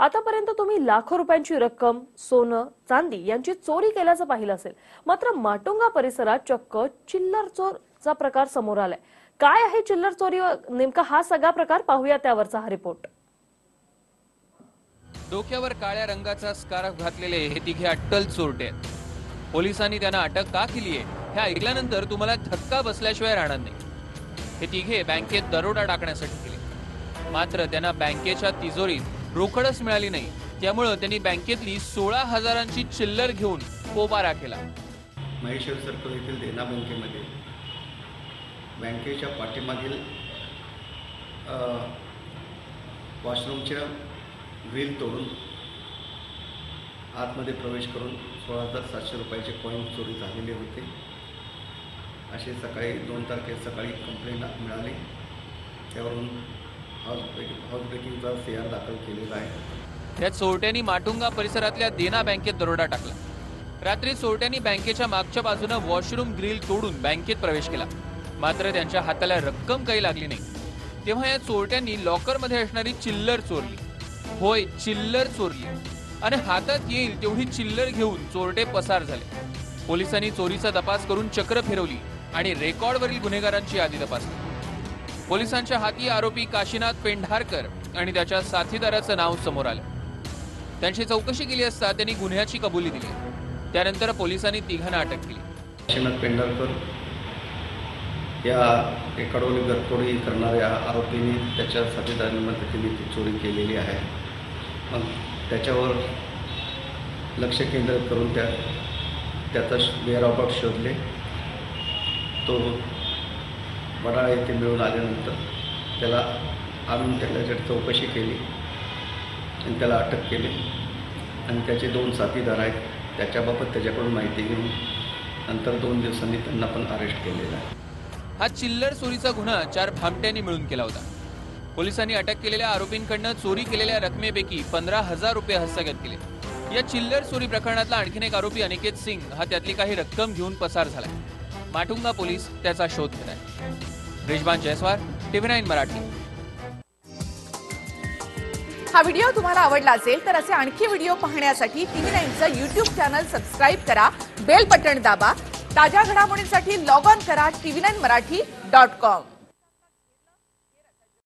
आतापर्यंत तुम्ही लाखो रुपयांची रक्कम सोनं चांदी यांची चोरी केल्याचं पाहिलं असेल. मात्र माटुंगा परिसरात चक्क चिल्लर चोरचा प्रकार समोर आलाय. काय आहे चिल्लर चोरी? नेमका हा सगळा प्रकार पाहूया त्यावरचा हा रिपोर्ट. डोक्यावर काळ्या रंगाचा स्कार्फ घातलेले हे तिघे अट्टल चोरटे आहेत. पोलिसांनी त्यांना अटक का केली आहे हे ऐकल्यानंतर तुम्हाला धक्का बसल्याशिवाय राहणार नाही. हे तिघे बँकेत दरोडा टाकण्यासाठी गेले. मात्र त्यांना बँकेच्या तिजोरीत रोकडच मिळाली नाही. त्यामुळं त्यांनी बँकेतली सोळा हजारांची चिल्लर घेऊन पोबारा केला. महेश्वर सर्कल येथील देना बँकेमध्ये बँकेच्या पाठीमागील वॉशरूमच्या व्हील तोडून आतमध्ये प्रवेश करून सोळा हजार सातशे रुपयाचे कॉईन चोरी झालेले होते. असे सकाळी दोन तारखे सकाळी कंप्लेंट मिळाली. त्यावरून हाऊस हाऊस ब्रेकिंगचा सी आर दाखल केलेला आहे. या चोरट्यांनी माटुंगा परिसरातल्या देना बँकेत दरोडा टाकला. रात्री चोरट्यांनी बँकेच्या मागच्या बाजूनं वॉशरूम ग्रिल तोडून बँकेत प्रवेश केला. मात्र त्यांच्या हाताला रक्कम काही लागली नाही. तेव्हा या चोरट्यांनी लॉकरमध्ये असणारी चिल्लर चोरली. होय चिल्लर चोरली. आणि हातात येईल तेवढी चिल्लर घेऊन चोरटे पसार झाले. पोलिसांनी चोरीचा तपास करून चक्र फिरवली आणि रेकॉर्डवरील गुन्हेगारांची यादी तपासली. पोलिसांच्या हाती आरोपी काशीनाथ पेंढारकर आणि त्याच्या साथीदाराचं नाव समोर आलं. त्यांची चौकशी केली असता त्यांनी गुन्ह्याची कबुली दिली. त्यानंतर पोलिसांनी तिघांना अटक केली. काशीनाथ पेंढारकर या एकाडोली गरतोडी करणाऱ्या आरोपींनी त्याच्या साथीदारांमध्ये त्यांनी ती चोरी केलेली आहे. मग त्याच्यावर लक्ष केंद्रित करून त्या त्याचा वेअरआउट शोधले. तो वडाळा येथे मिळून आल्यानंतर त्याला आणून त्याच्याकडे चौकशी केली आणि त्याला अटक केली आणि त्याचे दोन साथीदार आहेत त्याच्याबाबत त्याच्याकडून माहिती घेऊन नंतर दोन दिवसांनी त्यांना पण अरेस्ट केलेला आहे. हा चिल्लर चोरीचा गुन्हा चार भामट्यांनी मिळून केला होता. पोलिसांनी अटक केलेल्या आरोपींकडनं चोरी केलेल्या रकमेपैकी पंधरा हजार रुपये हस्तगत केले. या चिल्लर चोरी प्रकरणातला आणखीन एक आरोपी अनिकेत सिंग हा त्यातली काही रक्कम घेऊन पसार झालाय. माटुंगा पोलीस त्याचा शोध घेत आहेत. Rizwan Jaiswar TV nine Marathi. हा व्हिडिओ तुम्हाला आवडला असेल तर असे आणखी व्हिडिओ पाहण्यासाठी टीव्ही नाईनचं युट्यूब चॅनल सबस्क्राईब करा बेल बटन दाबा ताज्या घडामोडींसाठी लॉग ऑन करा TV nine Marathi dot com.